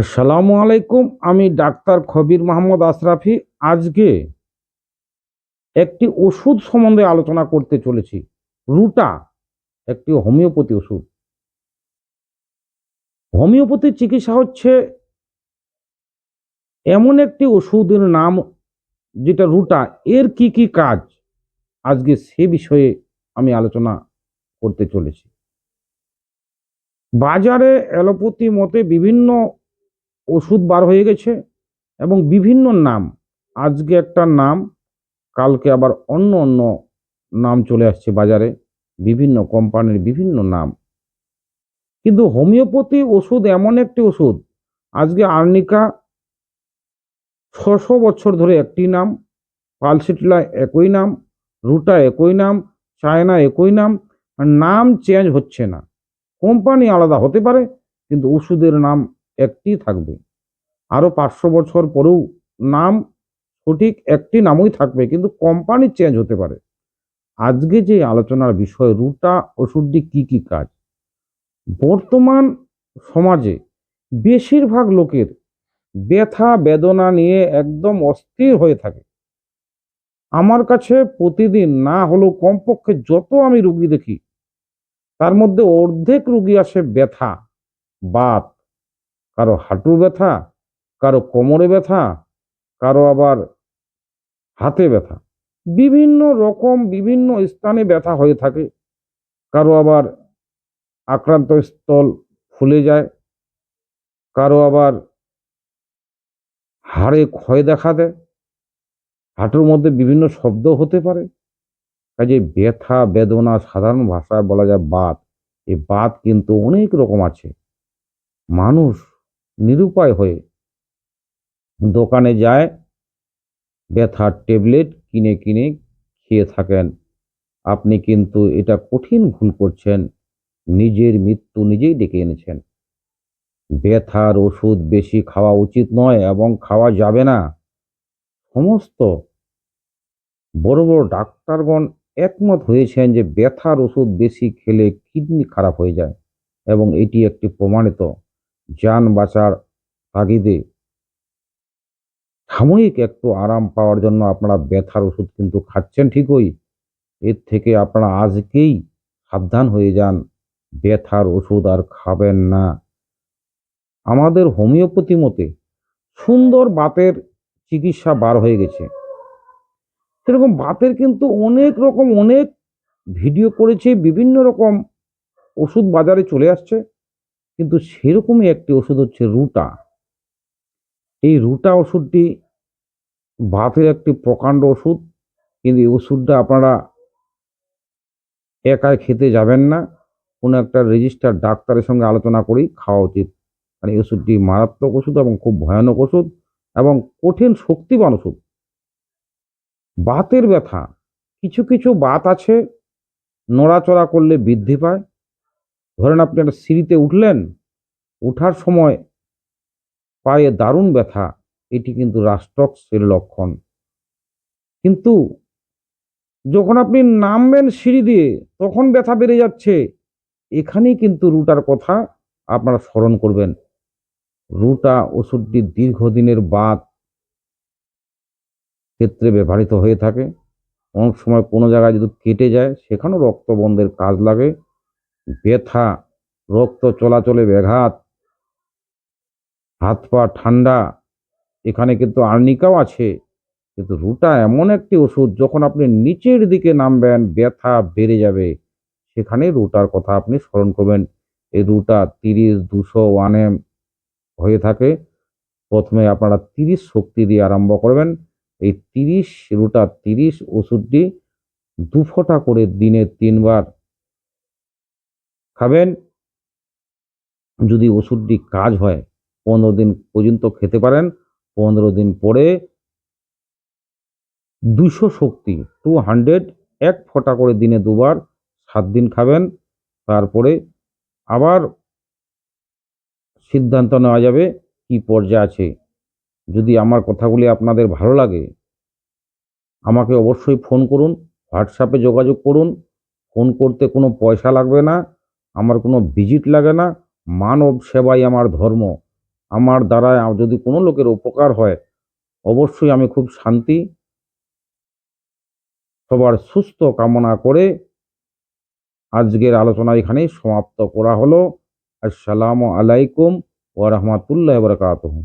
আসসালামু আলাইকুম, আমি ডাক্তার খবির মোহাম্মদ আশরাফি। আজকে একটি ওষুধ সম্বন্ধে আলোচনা করতে চলেছি। রুটা, একটি হোমিওপ্যাথি ওষুধ। হোমিওপ্যাথি চিকিৎসা হচ্ছে এমন একটি ওষুধের নাম যেটা রুটা। এর কি কি কাজ? আজকে সে বিষয়ে আমি আলোচনা করতে চলেছি। বাজারে অ্যালোপ্যাথি মতে বিভিন্ন ওষুধ বার হয়ে গেছে এবং বিভিন্ন নাম। আজকে একটা নাম, কালকে আবার অন্য অন্য নাম চলে আসছে বাজারে, বিভিন্ন কোম্পানির বিভিন্ন নাম। কিন্তু হোমিওপ্যাথি ওষুধ এমন একটি ওষুধ, আজকে আর্নিকা ছশো বছর ধরে একটি নাম, পালসিটলা একই নাম, রুটা একই নাম, চায়না একই নাম নাম চেঞ্জ হচ্ছে না। কোম্পানি আলাদা হতে পারে, কিন্তু ওষুধের নাম একটি থাকবে। আরও পাঁচশো বছর পরেও নাম সঠিক একটি নামই থাকবে, কিন্তু কোম্পানি চেঞ্জ হতে পারে। আজকে যে আলোচনার বিষয়, রুটা ওষুধটি কি কি কাজ? বর্তমান সমাজে বেশিরভাগ লোকের ব্যথা, বেদনা নিয়ে একদম অস্থির হয়ে থাকে। আমার কাছে প্রতিদিন না হলেও কমপক্ষে যত আমি রুগী দেখি, তার মধ্যে অর্ধেক রুগী আসে ব্যথা, বাত কারও হাঁটু ব্যথা, কারও কোমরে ব্যথা, কারও আবার হাতে ব্যথা। বিভিন্ন রকম বিভিন্ন স্থানে ব্যথা হয়ে থাকে। কারও আবার আক্রান্ত স্থল ফুলে যায়। কারও আবার হাড়ে ক্ষয় দেখা দেয়। হাঁটুর মধ্যে বিভিন্ন শব্দ হতে পারে। কাজে ব্যথা, বেদনা সাধারণ ভাষায় বলা যায় বাত। এই বাত কিন্তু অনেক রকম আছে। মানুষ নিরুপায় হয়ে দোকানে যায়, ব্যথার ট্যাবলেট কিনে কিনে খেয়ে থাকেন। আপনি কিন্তু এটা কঠিন ভুল করছেন, নিজের মৃত্যু নিজেই ডেকে এনেছেন। ব্যথার ওষুধ বেশি খাওয়া উচিত নয় এবং খাওয়া যাবে না। সমস্ত বড় বড় ডাক্তারগণ একমত হয়েছেন যে ব্যথার ওষুধ বেশি খেলে কিডনি খারাপ হয়ে যায় এবং এটি একটি প্রমাণিত যান বাঁচার তাগিদে। সাময়িক একটু আরাম পাওয়ার জন্য আপনারা ব্যথার ওষুধ কিন্তু খাচ্ছেন ঠিকই। এর থেকে আপনারা আজকেই সাবধান হয়ে যান, ব্যথার ওষুধ আর খাবেন না। আমাদের হোমিওপ্যাথি মতে সুন্দর বাতের চিকিৎসা বার হয়ে গেছে। সেরকম বাতের কিন্তু অনেক রকম, অনেক ভিডিও করেছে, বিভিন্ন রকম ওষুধ বাজারে চলে আসছে। কিন্তু সেরকমই একটি ওষুধ হচ্ছে রুটা। এই রুটা ওষুধটি বাতের একটি প্রকাণ্ড ওষুধ, কিন্তু এই ওষুধটা আপনারা একাই খেতে যাবেন না। কোনো একটা রেজিস্টার ডাক্তারের সঙ্গে আলোচনা করেই খাওয়া উচিত। কারণ এই ওষুধটি মারাত্মক ওষুধ এবং খুব ভয়ানক ওষুধ এবং কঠিন শক্তিবান ওষুধ। বাতের ব্যথা, কিছু কিছু বাত আছে, নড়াচড়া করলে বৃদ্ধি পায় ধরেন আপনি একটা সিঁড়িতে উঠলেন, ওঠার সময় পায়ে দারুণ ব্যথা, এটি কিন্তু রাষ্ট্রক্সের লক্ষণ। কিন্তু যখন আপনি নামবেন সিঁড়ি দিয়ে, তখন ব্যথা বেড়ে যাচ্ছে। এখানেই কিন্তু রুটার কথা আপনারা স্মরণ করবেন। রুটা ওষুধটি দীর্ঘদিনের বাদ ক্ষেত্রে ব্যবহৃত হয়ে থাকে। অনেক সময় কোনো জায়গায় যদি কেটে যায়, সেখানেও রক্ত বন্ধের কাজ লাগে। ব্যথা, রক্ত চলাচলে ব্যাঘাত, হাত পা ঠান্ডা, এখানে কিন্তু আর্নিকাও আছে, কিন্তু রুটা এমন একটি ওষুধ যখন আপনি নিচের দিকে নামবেন, ব্যথা বেড়ে যাবে, সেখানে রুটার কথা আপনি স্মরণ করবেন। এই রুটা তিরিশ, দুশো, ওয়ান এম হয়ে থাকে, প্রথমে আপনারা তিরিশ শক্তি দিয়ে আরম্ভ করবেন। এই তিরিশ, রুটা তিরিশ ওষুধটি দু ফোঁটা করে দিনে তিনবার খাবেন। যদি ওষুধটি কাজ হয়, পনেরো দিন পর্যন্ত খেতে পারেন। পনেরো দিন পরে দুশো শক্তি, টু হান্ড্রেড, এক ফোঁটা করে দিনে দুবার, সাত দিন খাবেন। তারপরে আবার সিদ্ধান্ত নেওয়া যাবে কি পর্যায়ে আছে। যদি আমার কথাগুলি আপনাদের ভালো লাগে, আমাকে অবশ্যই ফোন করুন, হোয়াটসঅ্যাপে যোগাযোগ করুন। ফোন করতে কোনো পয়সা লাগবে না। আমার কোনো ভিজিট লাগে না। মানব সেবাই আমার ধর্ম। আমার দ্বারা যদি কোনো লোকের উপকার হয়, অবশ্যই আমি খুব শান্তি। সবার সুস্থ কামনা করে আজকের আলোচনা এখানেই সমাপ্ত করা হলো। আসসালামু আলাইকুম ওয়া রাহমাতুল্লাহি ওয়া বারাকাতুহু।